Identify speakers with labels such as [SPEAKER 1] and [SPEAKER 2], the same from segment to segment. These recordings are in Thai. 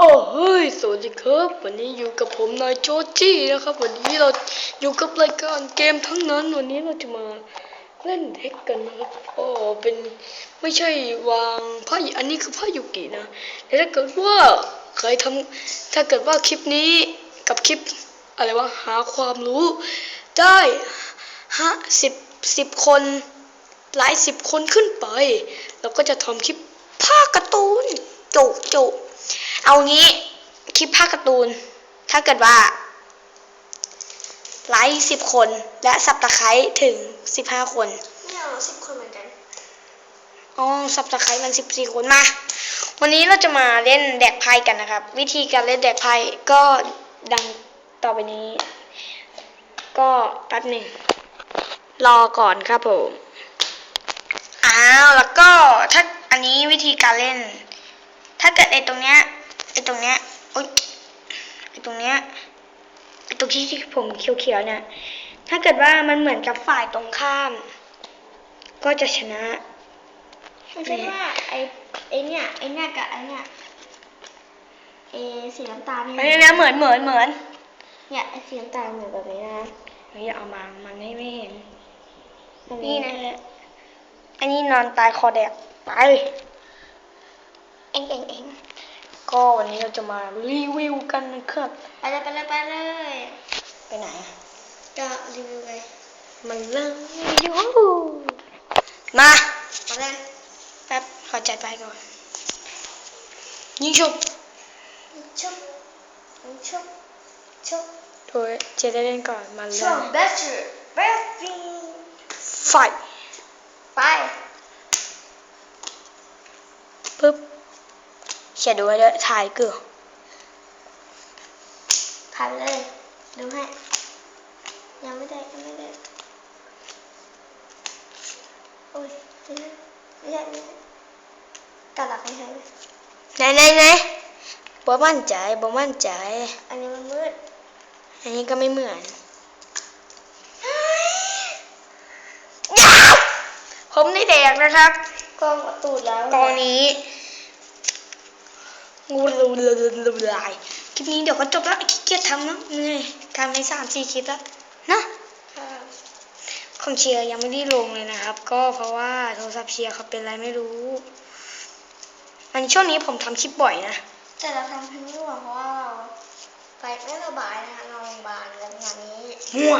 [SPEAKER 1] โอ้เฮ้ยสวัสดีครับ วันนี้อยู่กับผมนายโจจี้นะครับ วันนี้เราอยู่กับรายการเกมทั้งนั้น วันนี้เราจะมาเล่นเด็กกันนะครับโอ้เป็นไม่ใช่วางผ้าอันนี้คือผ้ายุกินะแต่ถ้าเกิดว่าใครทำถ้าเกิดว่าคลิปนี้กับคลิปอะไรวะหาความรู้ ได้ฮะสิบสิบคน หลายสิบคนขึ้นไป เราก็จะทำคลิปภาคการ์ตูน จุจุเอางี้คลิปภาคการ์ตูน ถ้าเกิดว่า ไลค์สิบคนและสับตะไคร้ถึงสิบห้าคน
[SPEAKER 2] ไม่เอาสิบคนเหมือนกัน
[SPEAKER 1] อ๋อสับตะไคร้มันสิบสี่คนมา วันนี้เราจะมาเล่นแดกไพ่กันนะครับ วิธีการเล่นแดกไพ่ก็ดังต่อไปนี้ ก็แป๊บหนึ่งรอก่อนครับผมอ้าวแล้วก็ถ้าอันนี้วิธีการเล่นถ้าเกิดไอ้ตรงเนี้ยไอ้ตรงเนี้ยโอ๊ยไอ้ตรงเนี้ยไอ้ตรงที่ที่ผมเขียวๆเนี่ยถ้าเกิดว่ามันเหมือนกับฝ่ายตรงข้าม ก็จะชนะ
[SPEAKER 2] ไม่ใช่ว่าไอ้ไอ้เนี่ยไอ้เนี่ยกับไอ้เนี่ยไอ้สีน้ำตาล
[SPEAKER 1] อันนี้นะเหมือนเหมือนเหมือน
[SPEAKER 2] เนี่ยไอ้สีน้ำตาลเหมือนแบบนี้นะ
[SPEAKER 1] เฮ้ยเอามามันให้ไม่เห็น
[SPEAKER 2] อั
[SPEAKER 1] นี่นะฮะอันนี้นอนตายคอแดกไป
[SPEAKER 2] เอ็งเอ็งเอ็ง
[SPEAKER 1] ก็วันนี้เราจะมารีวิวกันนะครับ
[SPEAKER 2] ไปเลยไปเลยไปเลย
[SPEAKER 1] ไปไหนอะ
[SPEAKER 2] จะรีวิวเลย
[SPEAKER 1] มันเริ่มอยู่มา
[SPEAKER 2] ไปเลย
[SPEAKER 1] แป๊บขอจัดไปก่อนยิงชุบ
[SPEAKER 2] ชุบชุบชุบ
[SPEAKER 1] โดยเจได้เล่นก่อนมา
[SPEAKER 2] ชุ
[SPEAKER 1] เริ่
[SPEAKER 2] บ
[SPEAKER 1] ม
[SPEAKER 2] เบสต์เบสตี้
[SPEAKER 1] ไฟ
[SPEAKER 2] ไป
[SPEAKER 1] ปึ๊บ เขียนดูไว้ด้วยถ่ายเกลือ
[SPEAKER 2] ถ่ายไปเลยดูให้ ยังไม่ได้ยังไม่ได้โอ้ยไม่ได้ไม่ได้ไม่ได้กัดหลักให้ใครไหม
[SPEAKER 1] ไหนไหนไหนบ่มั่นใจบ่มั่นใจ
[SPEAKER 2] อันนี้มันมืด
[SPEAKER 1] อันนี้ก็ไม่เหมือนผมได้แดกนะครับ
[SPEAKER 2] กล้องตูดแล้ว
[SPEAKER 1] ตอนนี้งูรูรูรูลาย คลิปนี้เดี๋ยวก็จบแล้วขี้เกียจทำแล้วนื่การไปสามสี่คลิปแล้วนะ
[SPEAKER 2] ค่ะ
[SPEAKER 1] ของเชียร์ยังไม่ได้ลงเลยนะครับ ก็เพราะว่าโทรศัพท์เชียร์เขาเป็นอะไรไม่รู้ อันช่วงนี้ผมทำคลิปบ่อยนะ
[SPEAKER 2] แต่เราทำพันนี่หว่าเพราะว่าเราไปไม่สบายนะคะนอนโรงพยาบาลแล้วงานนี้
[SPEAKER 1] มั่ว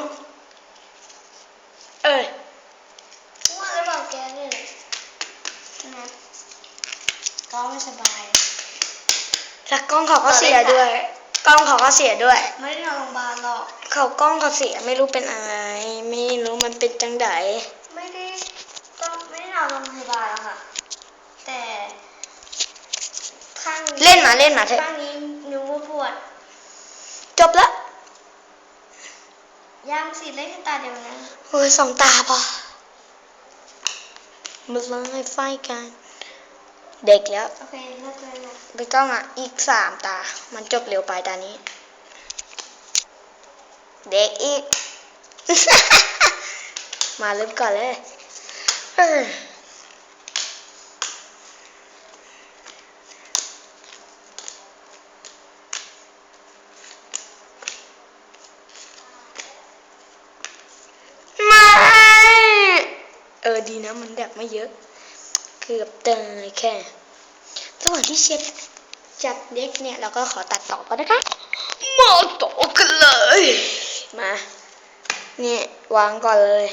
[SPEAKER 1] เอ้ย
[SPEAKER 2] ว่าแล้วบอกแกเลยนะก็ไม่สบาย
[SPEAKER 1] แล้วกล้องเขาก็เสียด้วย กล้องเขาก็เสียด้วย
[SPEAKER 2] ไม่ได้นอนโรงพยาบาลหรอก
[SPEAKER 1] เขากล้องเขาเสียไม่รู้เป็นอะไรไม่รู้มันเป็นจังได
[SPEAKER 2] ไม่ได้ต้องไม่ได้นอนโรงพยาบาลหรอกค่ะ แต่ข้าง
[SPEAKER 1] เล่นมาเล่นมาเถอะ
[SPEAKER 2] ข้างนี้นิ้วปวด
[SPEAKER 1] จบแล้ว
[SPEAKER 2] ย่างสีเล่นแค่ตาเดียวนะ
[SPEAKER 1] โอ้ยสองตาพอมันเลยไฟกัน เด็กแล้ว
[SPEAKER 2] โอเคเลิกเลยนะ
[SPEAKER 1] ไม่ต้องอะ อีกสามตา มันจบเร็วไปตานี้ เด็กอีก มาเริ่มก่อนเลยเออไม่เออดีนะมันแบบไม่เยอะเกือบเตยแค่ระหว่างที่เช็ดจัดเด็กเนี่ยเราก็ขอตัดต่อก่อนนะคะมาต่อกันเลย มาเนี่ยวางก่อนเลย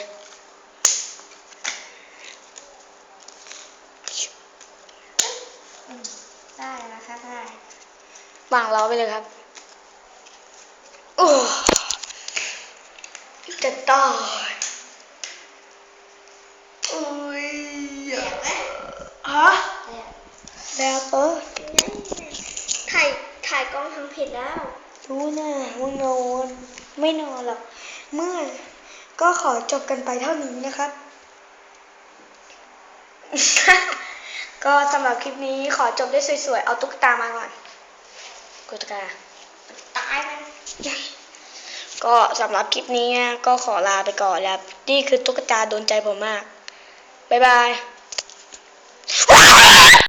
[SPEAKER 2] ได้นะคะได้
[SPEAKER 1] วางล้อไปเลยครับ โอ้จะตายโอ้ย
[SPEAKER 2] แตกไหม
[SPEAKER 1] ฮะแล้วก็
[SPEAKER 2] ถ่ายถ่ายกล้องทางผิดแล้ว
[SPEAKER 1] รู้นะว่านอนไม่นอนหรอกเมื่อก็ขอจบกันไปเท่านี้นะครับ ก็สำหรับคลิปนี้ขอจบได้สวยๆ เอาตุ๊กตามาก่อนตุ๊กตา
[SPEAKER 2] ตายมัน
[SPEAKER 1] ก็สำหรับคลิปนี้ก็ขอลาไปก่อนแล้ว นี่คือตุ๊กตาโดนใจผมมาก บ๊ายบาย